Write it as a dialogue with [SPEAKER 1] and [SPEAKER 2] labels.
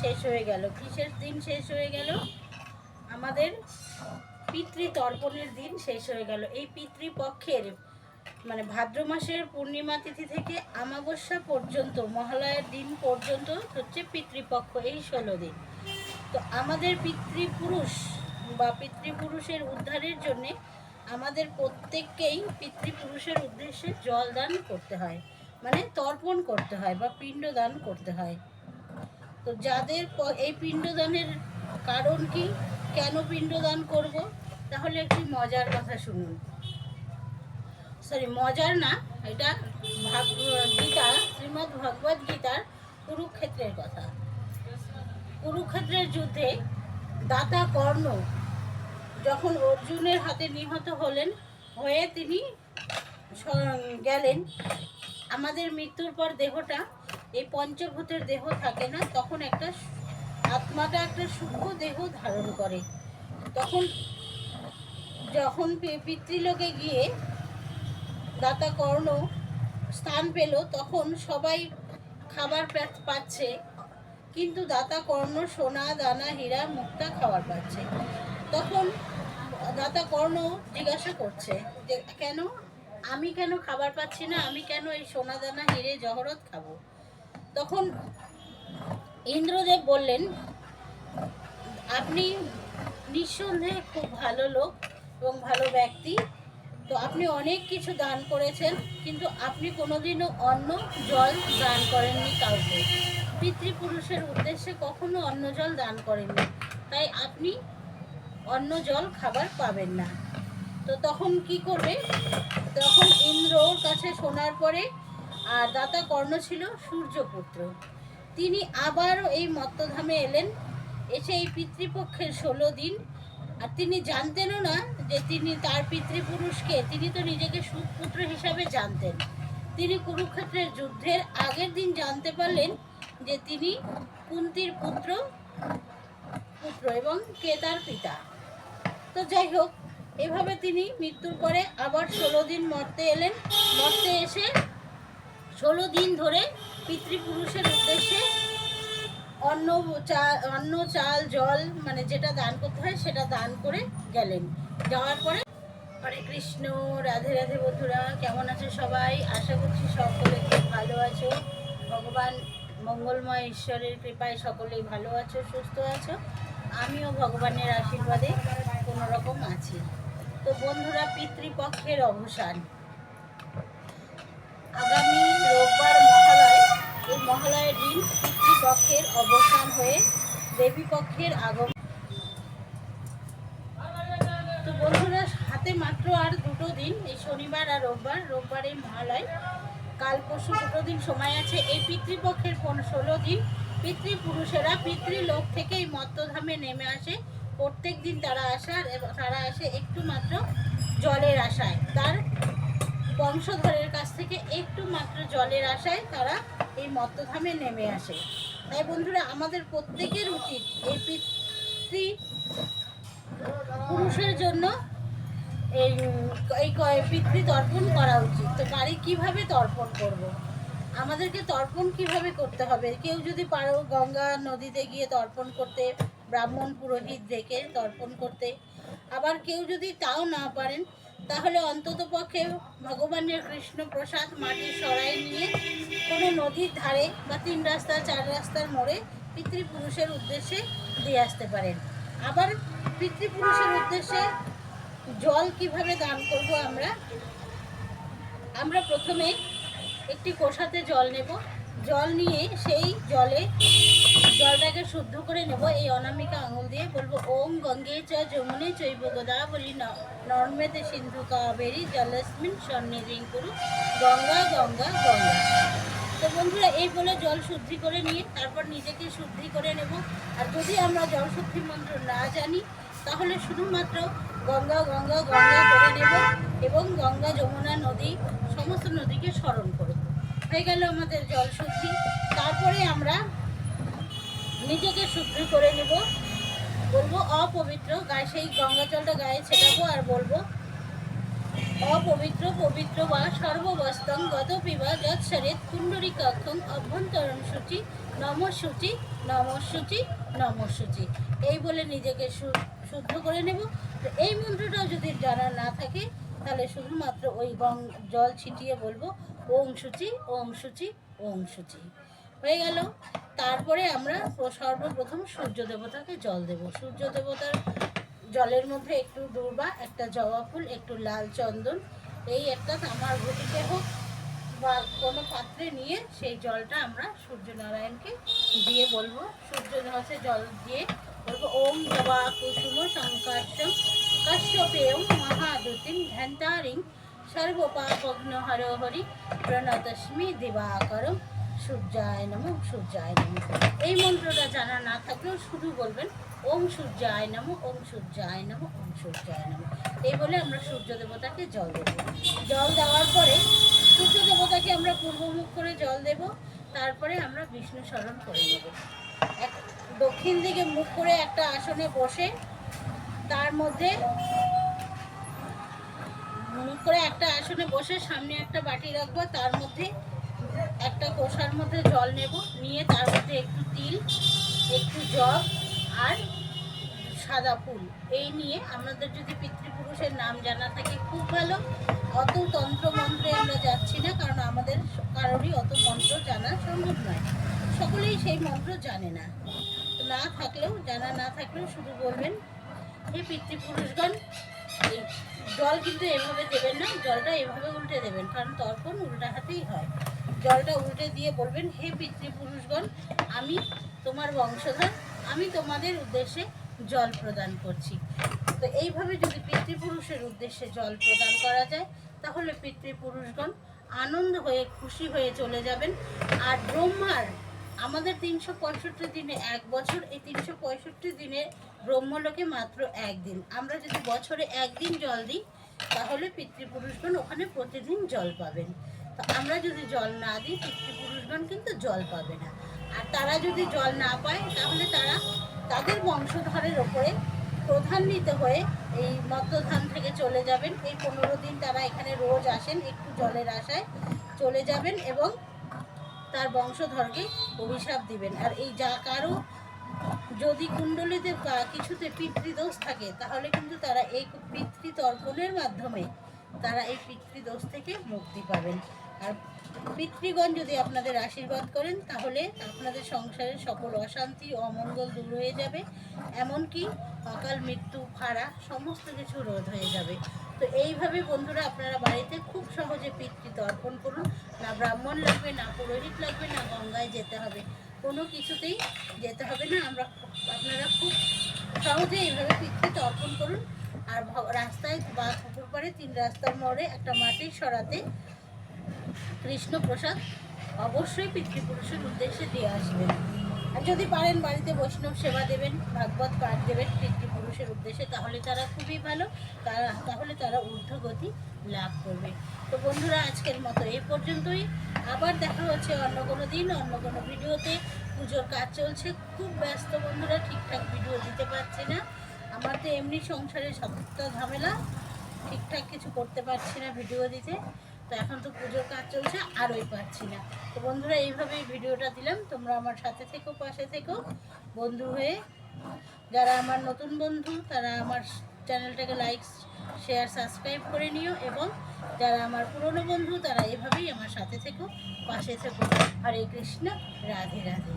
[SPEAKER 1] শেষ হয়ে গেল। কিসের দিন শেষ হয়ে গেল? আমাদের পিতৃতর্পণের দিন শেষ হয়ে গেল। এই পিতৃপক্ষের মানে ভাদ্র মাসের পূর্ণিমা তিথি থেকে আমাবস্যা পর্যন্ত, মহালয়ার দিন পর্যন্ত হচ্ছে পিতৃপক্ষ এই ষোলো দিন। তো আমাদের পিতৃপুরুষ বা পিতৃপুরুষের উদ্ধারের জন্যে আমাদের প্রত্যেককেই পিতৃপুরুষের উদ্দেশ্যে জল দান করতে হয়। মানে তর্পণ করতে হয় বা পিণ্ডদান করতে হয়। তো যাদের এই পিণ্ডদানের কারণ কি? কেন পিণ্ডদান করব? তাহলে একটি মজার কথা শুনুন। সরি মজার না, এটা ভাগ, গীতা, শ্রীমদ্ ভগবদ গীতার কুরুক্ষেত্রের কথা। কুরুক্ষেত্রের যুদ্ধে দাতা কর্ণ যখন অর্জুনের হাতে নিহত হলেন, হয়ে তিনি গেলেন। আমাদের মৃত্যুর পর দেহটা এই পঞ্চভূতের দেহ থাকে না, তখন একটা আত্মাটা একটা সূক্ষ্ম দেহ ধারণ করে। তখন যখন পিতৃলোকে গিয়ে দাতা কর্ণ স্থান পেল, তখন সবাই খাবার পাচ্ছে, কিন্তু দাতা কর্ণ সোনা, দানা, হীরা, মুক্তা খাবার পাচ্ছে। তখন দাতা কর্ণ জিজ্ঞাসা করছে যে, কেন? আমি কেন খাবার পাচ্ছি না? আমি কেন এই সোনা, দানা, হিরে, জহরত খাব? তখন ইন্দ্রদেব বললেন, আপনি নিঃসন্দেহে খুব ভালো লোক এবং ভালো ব্যক্তি। তো আপনি অনেক কিছু দান করেছেন, কিন্তু আপনি কোনোদিনও অন্ন, জল দান করেননি কাউকে। পিতৃপুরুষের উদ্দেশ্যে কখনো অন্ন, জল দান করেননি। তাই আপনি অন্ন, জল, খাবার পাবেন না। তো তখন কি করবে? তখন ইন্দ্রর কাছে শোনার পরে আর দাতা কর্ণ ছিল সূর্যপুত্র। তিনি আবারও এই মত্তধামে এলেন। এসে এই পিতৃপক্ষের ষোলো দিন। আর তিনি জানতেনও না যে তিনি তার পিতৃপুরুষকে, তিনি তো নিজেকে সুপুত্র হিসাবে জানতেন। তিনি কুরুক্ষেত্রের যুদ্ধের আগের দিন জানতে পারলেন যে তিনি কুন্তির পুত্র পুত্র এবং কে তার পিতা। তো যাই হোক, এভাবে তিনি মৃত্যুর পরে আবার ষোলো দিন মর্তে এলেন। মর্তে এসে ষোলো দিন ধরে পিতৃপুরুষের উদ্দেশ্যে অন্ন চাল অন্ন, চাল, জল মানে যেটা দান করতে হয় সেটা দান করে গেলেন। যাওয়ার পরে হরে কৃষ্ণ, রাধে রাধে বন্ধুরা, কেমন আছো সবাই? আশা করছি সকলে খুব ভালো আছো। ভগবান মঙ্গলময় ঈশ্বরের কৃপায় সকলেই ভালো আছো, সুস্থ আছো। আমিও ভগবানের আশীর্বাদে কোনো রকম আছি। তো বন্ধুরা, পিতৃপক্ষের অবসান। আগামী এই মহালয়ের দিন পিতৃপক্ষের অবসান হয়ে দেবী পক্ষের আগমন। তো বন্ধুরা, হাতে মাত্র আর দুটো দিন, এই শনিবার আর রোববার। রোববার এই মহালয়। কাল, পরশু দুটো দিন সময় আছে। এই পিতৃপক্ষের ষোলো দিন পিতৃপুরুষেরা পিতৃলোক থেকে এই মত্তধামে নেমে আসে। প্রত্যেক দিন তারা আসার এবং তারা আসে একটু মাত্র জলের আশায়। তার বংশধরের কাছ থেকে একটু মাত্র জলের আশায় তারা এই মত্তধামে নেমে আসে। তাই বন্ধুরা, আমাদের প্রত্যেকের উচিত এই পিতৃ পুরুষের জন্য এই এই পিতৃ তর্পণ করা উচিত। তো বাড়ি কীভাবে তর্পণ করব। আমাদেরকে তর্পণ কীভাবে করতে হবে? কেউ যদি পারো গঙ্গা নদীতে গিয়ে তর্পণ করতে, ব্রাহ্মণ পুরোহিত দেখে তর্পণ করতে, আবার কেউ যদি তাও না পারেন তাহলে অন্তত পক্ষে ভগবানের কৃষ্ণ প্রসাদ মাটির সরাই নিয়ে কোনো নদীর ধারে বা তিন রাস্তা, চার রাস্তার মোড়ে পিতৃপুরুষের উদ্দেশ্যে দিয়ে আসতে পারেন। আবার পিতৃপুরুষের উদ্দেশ্যে জল কীভাবে দান করব আমরা? আমরা প্রথমে একটি কোষাতে জল নেব। জল নিয়ে সেই জলে জলটাকে শুদ্ধ করে নেব, এই অনামিকা আঙুল দিয়ে বলব, ওম গঙ্গে চ যমুনে চৈব গোদাবলী নর্মেতে সিন্ধু কাবেরী জলস্মিন সন্নিধিং কুরু, গঙ্গা গঙ্গা গঙ্গা। তো বন্ধুরা, এই বলে জল শুদ্ধি করে নিয়ে তারপর নিজেকে শুদ্ধি করে নেব। আর যদি আমরা জল শুদ্ধি মন্ত্র না জানি, তাহলে শুধুমাত্র গঙ্গা গঙ্গা গঙ্গা করে নেব এবং গঙ্গা, যমুনা নদী, সমস্ত নদীকে স্মরণ করব। হয়ে গেল আমাদের জল শুদ্ধি। তারপরে আমরা নিজেকে শুদ্ধি করে নেব। বলব অপবিত্র, গায়ে সেই গঙ্গা জলটা গায়ে ছেটাবো আর বলব, অপবিত্র, পবিত্র বা সর্ববস্তং গত পিবা যৎসরেত কুণ্ডরী কক্ষং অভ্যন্তরণ সূচি নম সূচি নমস্যুচি নমস্যুচি এই বলে নিজেকে শুদ্ধ করে নেব। তো এই মন্ত্রটাও যদি জানা না থাকে, তাহলে শুধুমাত্র ওই গং জল ছিটিয়ে বলব ওম সূচি ওম সূচি ওম সূচি। হয়ে গেল। তারপরে আমরা সর্বপ্রথম সূর্য দেবতাকে জল দেব। সূর্য দেবতার জলের মধ্যে একটু দুর্বা, একটা জবা ফুল, একটু লাল চন্দন, এই একটা তামার ঘটিতে হোক বা কোনো পাত্রে নিয়ে সেই জলটা আমরা সূর্যনারায়ণকে দিয়ে বলব। সূর্য হচ্ছে জল দিয়ে বলব, ওম জবা কুসুম সংকাশ্যম কাশ্যপেয় মহাদুতিম ধ্যান্তারিং সর্বপাপগ্ন হর হরি প্রণতস্মি দিবাকরম। সূর্যায় নম সূর্যায় নম। এই মন্ত্রটা জানা না থাকলেও শুধু বলবেন, ওম সূর্যায় নম, ওম সূর্যায় নম, ওম সূর্যায় নম। এই বলে আমরা সূর্য দেবতাকে জল দেবো। জল দেওয়ার পরে সূর্য দেবতাকে আমরা পূর্বমুখ করে জল দেব, তারপরে আমরা বিষ্ণু স্মরণ করে নেব। এক দক্ষিণ দিকে মুখ করে একটা আসনে বসে, তার মধ্যে মুখ করে একটা আসনে বসে সামনে একটা বাটি রাখব, তার মধ্যে একটা কোষার মধ্যে জল নেব, নিয়ে তার মধ্যে একটু তিল, একটু জগ আর সাদা ফুল। এই নিয়ে আমাদের যদি পিতৃপুরুষের নাম জানা থাকে, খুব ভালো। অত তন্ত্র মন্ত্রে আমরা যাচ্ছি না, কারণ আমাদের কারোরই অত মন্ত্র জানা সম্ভব নয়। সকলেই সেই মন্ত্র জানে না। না থাকলেও, জানা না থাকলেও শুধু বলবেন, হে পিতৃপুরুষগণ, এই জল কিন্তু এভাবে দেবেন না, জলটা এভাবে উল্টে দেবেন, কারণ তর্পণ উল্টা হাতেই হয়। জলটা উল্টে দিয়ে বলবেন, হে পিতৃপুরুষগণ, আমি তোমার বংশধর, আমি তোমাদের উদ্দেশ্যে জল প্রদান করছি। তো এইভাবে যদি পিতৃপুরুষের উদ্দেশ্যে জল প্রদান করা যায়, তাহলে পিতৃপুরুষগণ আনন্দ হয়ে খুশি হয়ে চলে যাবেন। আর ব্রহ্মার, আমাদের তিনশো পঁয়ষট্টি দিনে এক বছর, এই তিনশো পঁয়ষট্টি দিনে ব্রহ্মলোকে মাত্র একদিন। আমরা যদি বছরে একদিন জল দিই, তাহলে পিতৃপুরুষগণ ওখানে প্রতিদিন জল পাবেন। তো আমরা যদি জল না দিই পিতৃপুরুষগণ কিন্তু জল পাবে না। আর তারা যদি জল না পায়, তাহলে তারা তাদের বংশধরের ওপরে প্রধান্বিত হয়ে এই মদ্যধান থেকে চলে যাবেন। এই পনেরো দিন তারা এখানে রোজ আসেন, একটু জলের আশায় চলে যাবেন এবং তার বংশধরকে অভিশাপ দিবেন। আর এই যা কারও যদি কুণ্ডলিতে বা কিছুতে পিতৃদোষ থাকে, তাহলে কিন্তু তারা এই পিতৃতর্পণের মাধ্যমে তারা এই পিতৃদোষ থেকে মুক্তি পাবেন। আর পিতৃগণ যদি আপনাদের আশীর্বাদ করেন, তাহলে আপনাদের সংসারের সকল অশান্তি অমঙ্গল দূর হয়ে যাবে। এমনকি অকাল মৃত্যু, ফাড়া, সমস্ত কিছু রোধ হয়ে যাবে। তো এইভাবে বন্ধুরা আপনারা বাড়িতে খুব সহজে পিতৃ অর্পণ করুন। না ব্রাহ্মণ লাগবে, না পুরোহিত লাগবে, না গঙ্গায় যেতে হবে। কোনো কিছুতেই যেতে হবে না। আমরা আপনারা খুব সহজে এইভাবে পিতৃ অর্পণ করুন। আর রাস্তায় বা পুকুর পাড়ে তিন রাস্তার মোড়ে একটা মাটির সরাতে কৃষ্ণ প্রসাদ অবশ্যই পিতৃপুরুষের উদ্দেশ্যে দিয়ে আসবেন। আর যদি পারেন বাড়িতে বৈষ্ণব সেবা দেবেন, ভাগবত পাঠ দেবেন পিতৃপুরুষের উদ্দেশ্যে, তাহলে তারা খুবই ভালো, তারা তাহলে তারা ঊর্ধ্বগতি লাভ করবে। তো বন্ধুরা, আজকের মতো এই পর্যন্তই। আবার দেখা হচ্ছে অন্য কোনো দিন, অন্য কোনো ভিডিওতে। পুজোর কাজ চলছে, খুব ব্যস্ত বন্ধুরা, ঠিকঠাক ভিডিও দিতে পারছি না। আমার তো এমনি সংসারে সপ্তাহ ঝামেলা, ঠিকঠাক কিছু করতে পারছি না ভিডিও দিতে। তো এখন তো পুজোর কাজ চলছে আরোই পাচ্ছি না। তো বন্ধুরা, এইভাবেই ভিডিওটা দিলাম। তোমরা আমার সাথে থেকো, পাশে থেকো। বন্ধু হয়ে যারা আমার নতুন বন্ধু, তারা আমার চ্যানেলটাকে লাইক শেয়ার সাবস্ক্রাইব করে নিও এবং যারা আমার পুরনো বন্ধু, তারা এভাবেই আমার সাথে থেকো, পাশে থেকো। হরে কৃষ্ণ, রাধে রাধে।